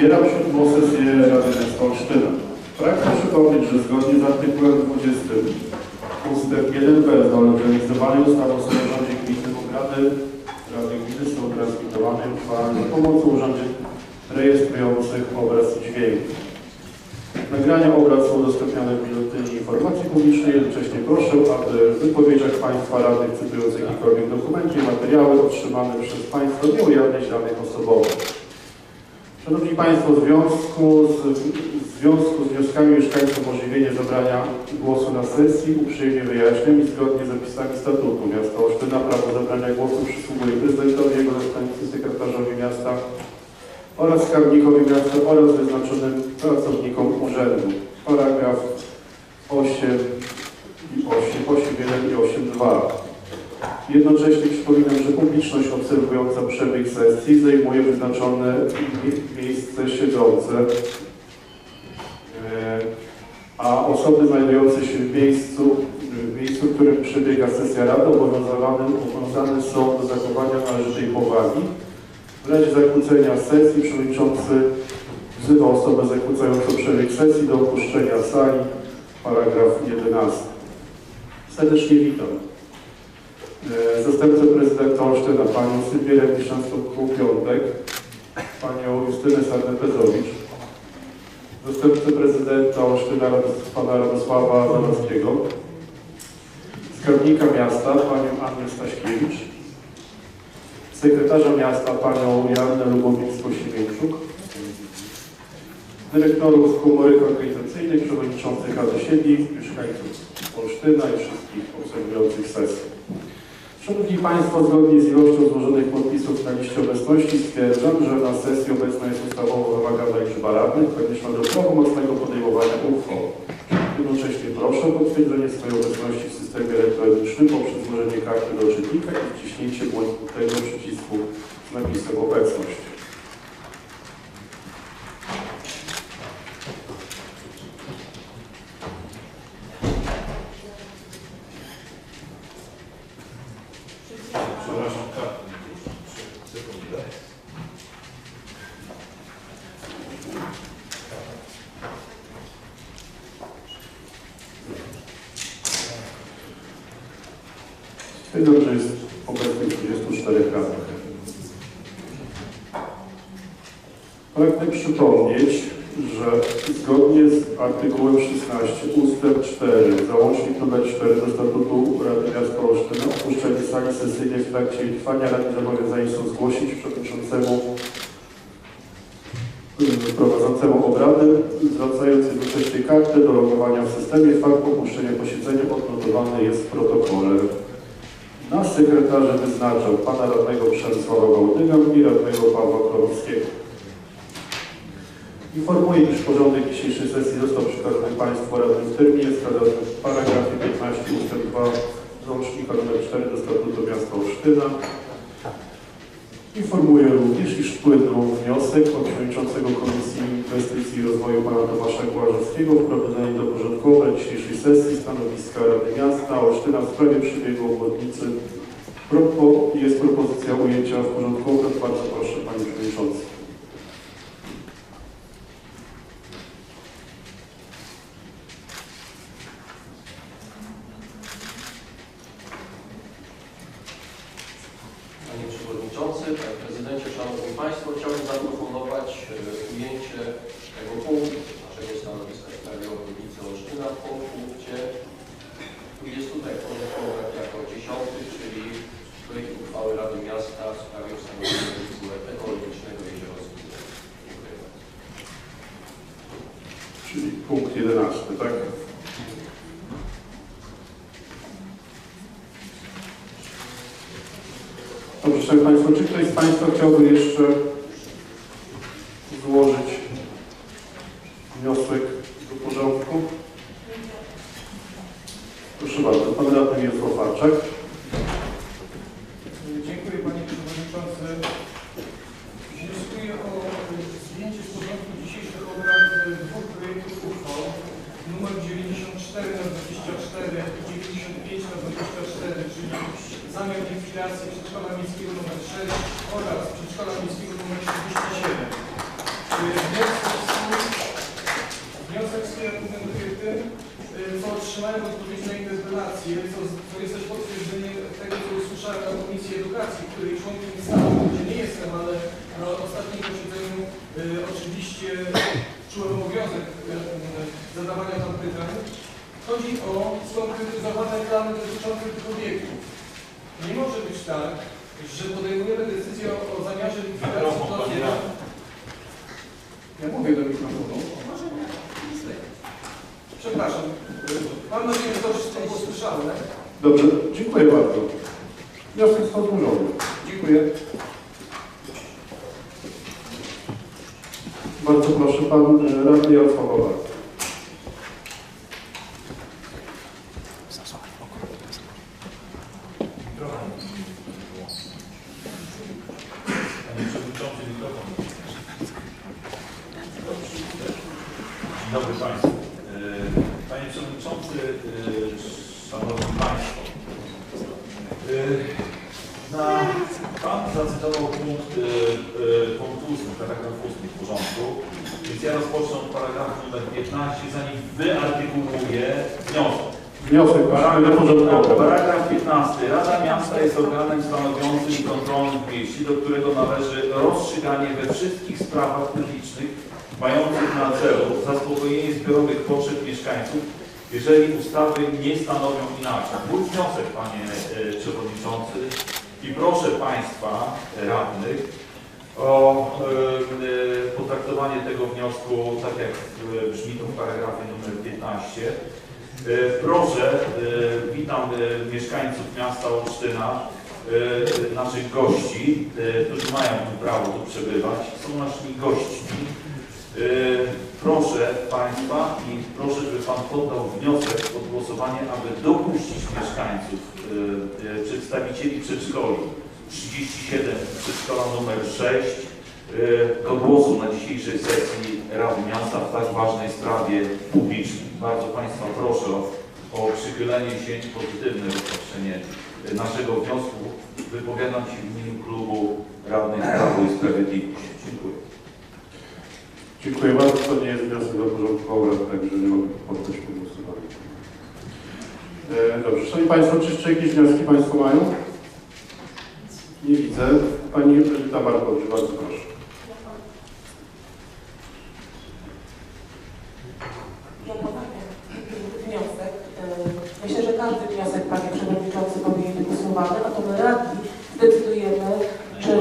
Otwieram siódmą sesję Rady Miasta Olsztyna. Pragnę przypomnieć, że zgodnie z artykułem 20 ustęp 1b zorganizowanej ustawy o samorządzie gminy obrady Rady Gminy są transmitowane za pomocą urządzeń rejestrujących obraz i dźwięk. Nagrania obrad są udostępniane w Biuletynie Informacji Publicznej. Jednocześnie proszę, aby w wypowiedziach Państwa radnych cytujących jakikolwiek dokumenty i materiały otrzymane przez Państwa nie ujawniać danych osobowych. Szanowni Państwo, w związku z, w związku z wnioskami mieszkańców o umożliwienie zabrania głosu na sesji uprzejmie wyjaśniam i zgodnie z zapisami statutu miasta Olsztyna prawo zabrania głosu przysługuje prezydentowi, jego zastępcy, sekretarzowi miasta oraz skarbnikowi miasta oraz wyznaczonym pracownikom urzędu. Paragraf 8 i 8, 8.1 i 8.2. Jednocześnie przypominam, że publiczność obserwująca przebieg sesji zajmuje wyznaczone mie- miejsce siedzące, e, a osoby znajdujące się w miejscu, w miejscu, w którym przebiega sesja rady obowiązane są do zachowania należytej powagi. W razie zakłócenia sesji przewodniczący wzywa osobę zakłócającą przebieg sesji do opuszczenia sali. Paragraf 11. Serdecznie witam. E, Zastępcę prezydenta Olsztyna, panią Sylwię Remiszewską-Piątek, panią Justynę Sarnę-Pezowicz, zastępcę prezydenta Olsztyna, pana Radosława Zanowskiego, skarbnika miasta, panią Annę Staśkiewicz, sekretarza miasta, panią Joannę Lubowicką-Siemięczuk, dyrektorów komórek organizacyjnych, przewodniczących Rady Siedli, mieszkańców Olsztyna i wszystkich obserwujących sesję. Szanowni Państwo, zgodnie z ilością złożonych podpisów na liście obecności stwierdzam, że na sesji obecna jest ustawowo wymagana liczba radnych konieczna do prawomocnego podejmowania uchwał. Jednocześnie proszę o potwierdzenie swojej obecności w systemie elektronicznym poprzez złożenie karty do czytnika i wciśnięcie błękitnego przycisku z napisem obecność. Że jest obecnych 24 radnych. Pragnę przypomnieć, że zgodnie z artykułem 16 ustęp 4 załącznik nr 4 do statutu Rady Miasta Olsztyna opuszczenie sali sesyjnej w trakcie jej trwania Rady zobowiązani są zgłosić przewodniczącemu y, prowadzącemu obrady, zwracając jednocześnie kartę do logowania w systemie. Fakt opuszczenia posiedzenia odnotowany jest w protokole. Na sekretarze wyznaczał pana radnego Przemysława Bałdyga i radnego Pawła Klorowskiego. Informuję, iż porządek dzisiejszej sesji został przekazany Państwu radnym w terminie wskazanym w paragrafie 15 ust. 2 załącznika nr 4 do Statutu Miasta Olsztyna. Informuję również, iż wpłynął wniosek od przewodniczącego Komisji Inwestycji i Rozwoju pana Tomasza Kłażewskiego o wprowadzenie do porządku obrad dzisiejszej sesji stanowiska Rady Miasta Olsztyna w sprawie przebiegu obwodnicy. Propo, jest propozycja ujęcia w porządku obrad. Bardzo proszę, panie przewodniczący. Panie Przewodniczący, Panie Prezydencie, Szanowni Państwo, chciałbym zaproponować e, ujęcie tego punktu naszego stanowiska w sprawie obwodnicy Olsztyna po punkcie 20 porządkowych jako 10, czyli projekt uchwały Rady Miasta w sprawie ustanowienia obwodnicy ekologicznego Jeziorowskiego. Dziękuję bardzo. Czyli punkt 11, tak? Dobrze, Szanowni Państwo, czy ktoś z Państwa chciałby jeszcze 54 na 24 i 95 na 24, czyli zamiar likwidacji przedszkola miejskiego nr 6 oraz przedszkola miejskiego nr 37. Wniosek swój argumentuje tym, y, co otrzymałem odpowiedź na interpelację, co z Chodzi o skonkretyzowane plany dotyczące tych obiektów. Nie może być tak, że podejmujemy decyzję o, o zamiarze likwidacji radny. Ja mówię do mikrofonu. Przepraszam. Mam nadzieję, że to wszystko było słyszalne. Dobrze, dziękuję bardzo. Wniosek jest odłożony. Dziękuję. Bardzo proszę, pan e, radny Jarosław. Przewodniczący, mikrofon. Dobry Państwu. E, Panie Przewodniczący, e, Szanowni Państwo. E, Na, Pan zacytował punkt, punkt 8, paragraf 8 w porządku. Więc ja rozpocznę od paragrafu numer 15, zanim wyartykułuję wniosek. Wniosek porządku obrad. Paragraf 15. Rada Miasta jest organem stanowiącym i kontrolnym w mieście, do którego należy rozstrzyganie we wszystkich sprawach publicznych mających na celu zaspokojenie zbiorowych potrzeb mieszkańców, jeżeli ustawy nie stanowią inaczej. Mój wniosek, Panie e, Przewodniczący, i proszę Państwa radnych o e, e, potraktowanie tego wniosku, tak jak e, brzmi to w paragrafie numer 15. E, Proszę, e, witam e, mieszkańców miasta Olsztyna, e, naszych gości, e, którzy mają tu prawo tu przebywać, są naszymi gośćmi. E, Proszę Państwa i proszę, żeby Pan poddał wniosek pod głosowanie, aby dopuścić mieszkańców, e, e, przedstawicieli przedszkoli 37 przedszkola numer 6 e, do głosu na dzisiejszej sesji Rady Miasta w tak ważnej sprawie publicznej. Bardzo Państwa proszę o, przychylenie się i pozytywne rozpatrzenie e, naszego wniosku. Wypowiadam się w imieniu klubu radnych Prawo i Sprawiedliwość. Dziękuję. Dziękuję bardzo. To nie jest wniosek do porządku obrad, także nie mogę poddać pod głosowanie. E, Dobrze. Szanowni Państwo, czy jeszcze jakieś wnioski Państwo mają? Nie widzę. Pani Edyta Markowicz, bardzo proszę. Ja podaję wniosek. Y, Myślę, że każdy wniosek, Panie Przewodniczący, powinien być głosowany, a to my radni zdecydujemy, czy y,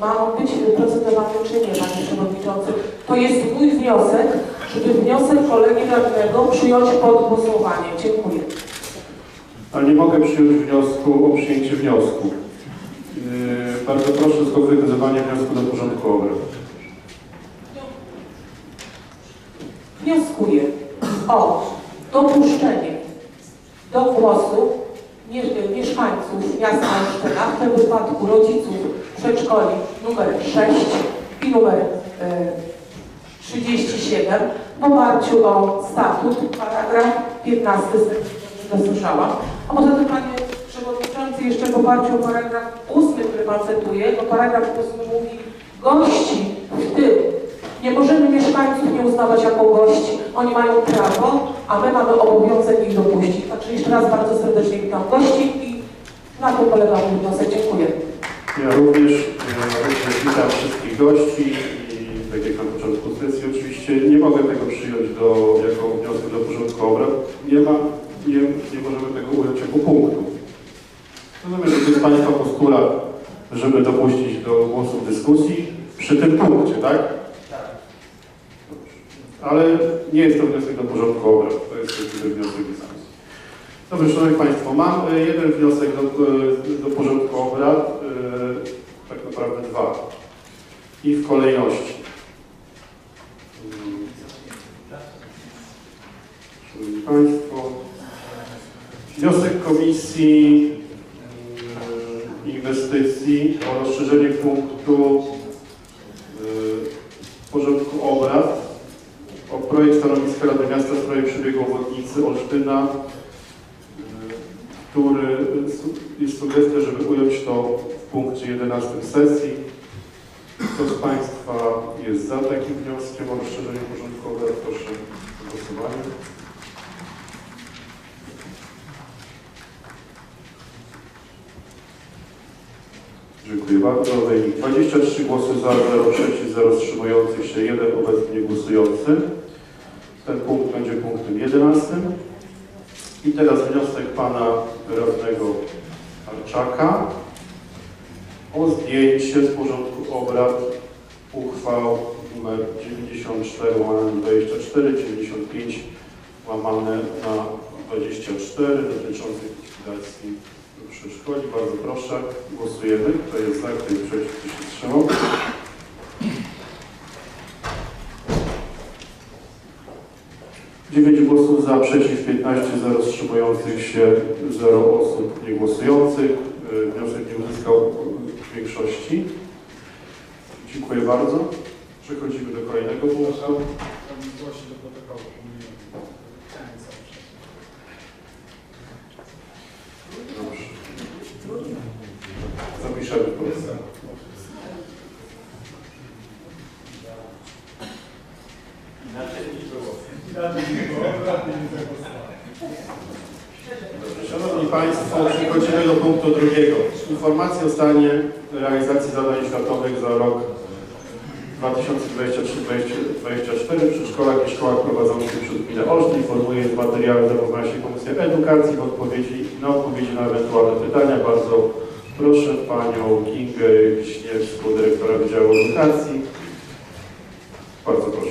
ma on być procedowany, czy nie, Panie Przewodniczący. To jest mój wniosek, żeby wniosek kolegi radnego przyjąć pod głosowanie. Dziękuję. Ale nie mogę przyjąć wniosku o przyjęcie wniosku. Yy, bardzo proszę o skonkretyzowanie wniosku do porządku obrad. Wnioskuję o dopuszczenie do głosu mie mieszkańców miasta Olsztyna, w tym wypadku rodziców przedszkoli numer 6 i numer e, 37 w oparciu o statut, paragraf 15 z dosłyszałam. A poza tym, Panie Przewodniczący, jeszcze w oparciu o paragraf 8, który Pan cytuje, bo paragraf 8 mówi gości, w tym nie możemy mieszkańców nie uznawać jako gości. Oni mają prawo, a my mamy obowiązek ich dopuścić. Także jeszcze raz bardzo serdecznie witam gości i na tym polega mój wniosek. Dziękuję. Ja również, ja również witam wszystkich gości i tak jak na początku sesji oczywiście nie mogę tego przyjąć do, jako wniosek do porządku obrad. Nie ma, nie, nie możemy tego ująć jako punktu. Rozumiem, że to jest Państwa postulat, żeby dopuścić do głosu w dyskusji przy tym punkcie, tak? Ale nie jest to wniosek do porządku obrad, to jest wniosek dyskusji. Dobrze, Szanowni Państwo, mam e, jeden wniosek do, e, do porządku obrad, e, tak naprawdę dwa. I w kolejności. Szanowni Państwo, wniosek Komisji Inwestycji o rozszerzenie punktu e, porządku obrad o stanowiska Rady Miasta w sprawie przebiegu obwodnicy Olsztyna, y, który su- jest sugestia, żeby ująć to w punkcie 11 sesji. Kto z Państwa jest jest za takim wnioskiem o rozszerzenie porządku obrad? Proszę o głosowanie. Dziękuję bardzo. Wynik 23 głosy za, 0 przeciw, 0 wstrzymujących się, 1 obecnie głosujący. 11. I teraz wniosek pana radnego Arczaka o zdjęcie z porządku obrad uchwał nr 94 łamane na 24, 95 łamane na 24 dotyczących likwidacji przedszkoli. Bardzo proszę, głosujemy. Kto jest za, kto jest przeciw, kto się wstrzymał? Dziewięć głosów za, przeciw 15, 0 wstrzymujących się, 0 osób niegłosujących. Y, Wniosek nie uzyskał większości. Dziękuję bardzo. Przechodzimy do kolejnego punktu. Zapiszemy. Dobrze, Szanowni Państwo, przechodzimy do punktu drugiego. Informacja o stanie realizacji zadań światowych za rok 2023-2024 w przedszkolach i szkołach prowadzonych wśród gminy Olsztyn. Informuję w materiale zapoznała się Komisja Edukacji w odpowiedzi na odpowiedzi na ewentualne pytania. Bardzo proszę Panią Kingę Wiśniewską, dyrektora Wydziału Edukacji. Bardzo proszę.